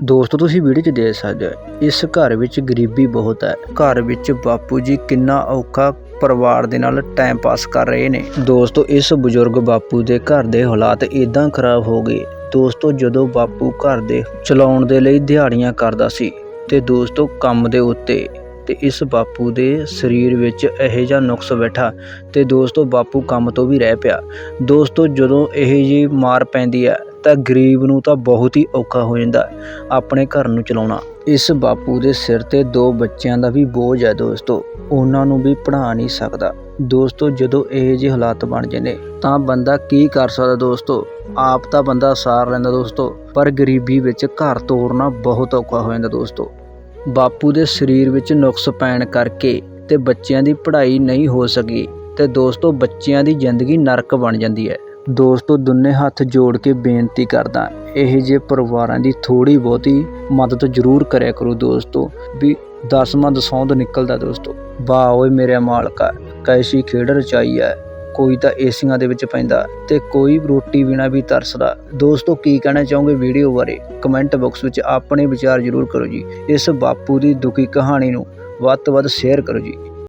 ਦੋਸਤੋ, ਤੁਸੀਂ ਵੀਡੀਓ 'ਚ ਦੇਖ ਸਕਦੇ ਹੋ, ਇਸ ਘਰ ਵਿੱਚ ਗਰੀਬੀ ਬਹੁਤ ਹੈ। ਘਰ ਵਿੱਚ ਬਾਪੂ ਜੀ ਕਿੰਨਾ ਔਖਾ ਪਰਿਵਾਰ ਦੇ ਨਾਲ ਟਾਈਮ ਪਾਸ ਕਰ ਰਹੇ ਨੇ। ਦੋਸਤੋ, ਇਸ ਬਜ਼ੁਰਗ ਬਾਪੂ ਦੇ ਘਰ ਦੇ ਹਾਲਾਤ ਇਦਾਂ ਖਰਾਬ ਹੋ ਗਏ। ਦੋਸਤੋ, ਜਦੋਂ ਬਾਪੂ ਘਰ ਦੇ ਚਲਾਉਣ ਦੇ ਲਈ ਦਿਹਾੜੀਆਂ ਕਰਦਾ ਸੀ ਤੇ ਦੋਸਤੋ, ਕੰਮ ਦੇ ਉੱਤੇ ਤੇ ਇਸ ਬਾਪੂ ਦੇ ਸਰੀਰ ਵਿੱਚ ਇਹੋ ਜਿਹਾ ਨੁਕਸ ਬੈਠਾ ਤੇ ਦੋਸਤੋ, ਬਾਪੂ ਕੰਮ ਤੋਂ ਵੀ ਰਹਿ ਪਿਆ। ਦੋਸਤੋ, ਜਦੋਂ ਇਹ ਜੀ ਮਾਰ ਪੈਂਦੀ ਹੈ ਤਾਂ ਗਰੀਬ ਨੂੰ ਤਾਂ ਬਹੁਤ ਹੀ ਔਖਾ ਹੋ ਜਾਂਦਾ ਆਪਣੇ ਘਰ ਨੂੰ ਚਲਾਉਣਾ। ਇਸ ਬਾਪੂ ਦੇ ਸਿਰ ਤੇ ਦੋ ਬੱਚਿਆਂ ਦਾ ਵੀ ਬੋਝ ਹੈ ਦੋਸਤੋ। ਉਹਨਾਂ ਨੂੰ ਵੀ ਪੜ੍ਹਾ ਨਹੀਂ ਸਕਦਾ। ਦੋਸਤੋ, ਜਦੋਂ ਇਹੋ ਜਿਹੇ ਹਾਲਾਤ ਬਣ ਜਾਂਦੇ, ਤਾਂ ਬੰਦਾ ਕੀ ਕਰ ਸਕਦਾ ਦੋਸਤੋ? ਆਪ ਤਾਂ ਬੰਦਾ ਸਾਰ ਲੈਂਦਾ ਦੋਸਤੋ, ਪਰ ਗਰੀਬੀ ਵਿੱਚ ਘਰ ਤੋਰਨਾ ਬਹੁਤ ਔਖਾ ਹੋ ਜਾਂਦਾ ਦੋਸਤੋ। ਬਾਪੂ ਦੇ ਸਰੀਰ ਵਿੱਚ ਨੁਕਸ ਪੈਣ ਕਰਕੇ ਤੇ ਬੱਚਿਆਂ ਦੀ ਪੜ੍ਹਾਈ ਨਹੀਂ ਹੋ ਸਕੀ, ਤੇ ਦੋਸਤੋ ਬੱਚਿਆਂ ਦੀ ਜ਼ਿੰਦਗੀ ਨਰਕ ਬਣ ਜਾਂਦੀ ਹੈ। ਦੋਸਤੋ ਦੋਨੇ ਹੱਥ ਜੋੜ ਕੇ ਬੇਨਤੀ ਕਰਦਾ, ਇਹ ਜੇ ਪਰਿਵਾਰਾਂ ਦੀ ਥੋੜੀ ਬਹੁਤੀ ਮਦਦ ਜ਼ਰੂਰ ਕਰਿਆ ਕਰੋ ਦੋਸਤੋ, ਵੀ ਦਸਵਾਂ ਦਸੌਂਦ ਨਿਕਲਦਾ ਦੋਸਤੋ। ਵਾਹ ਓਏ ਮੇਰੇ ਮਾਲਕਾ, ਕੈਸੀ ਖੇਡ ਰਚਾਈ ਹੈ ਕੋਈ ਤਾਂ ਏਸੀਆਂ ਦੇ ਵਿੱਚ ਪੈਂਦਾ ਤੇ ਕੋਈ ਰੋਟੀ ਬਿਨਾ ਵੀ ਤਰਸਦਾ। ਦੋਸਤੋ, ਕੀ ਕਹਿਣਾ ਚਾਹੋਗੇ ਵੀਡੀਓ ਬਾਰੇ? ਕਮੈਂਟ ਬਾਕਸ ਵਿੱਚ ਆਪਣੇ ਵਿਚਾਰ ਜ਼ਰੂਰ ਕਰੋ ਜੀ। ਇਸ ਬਾਪੂ ਦੀ ਦੁਖੀ ਕਹਾਣੀ ਨੂੰ ਵੱਧ ਤੋਂ ਵੱਧ ਸ਼ੇਅਰ ਕਰੋ ਜੀ।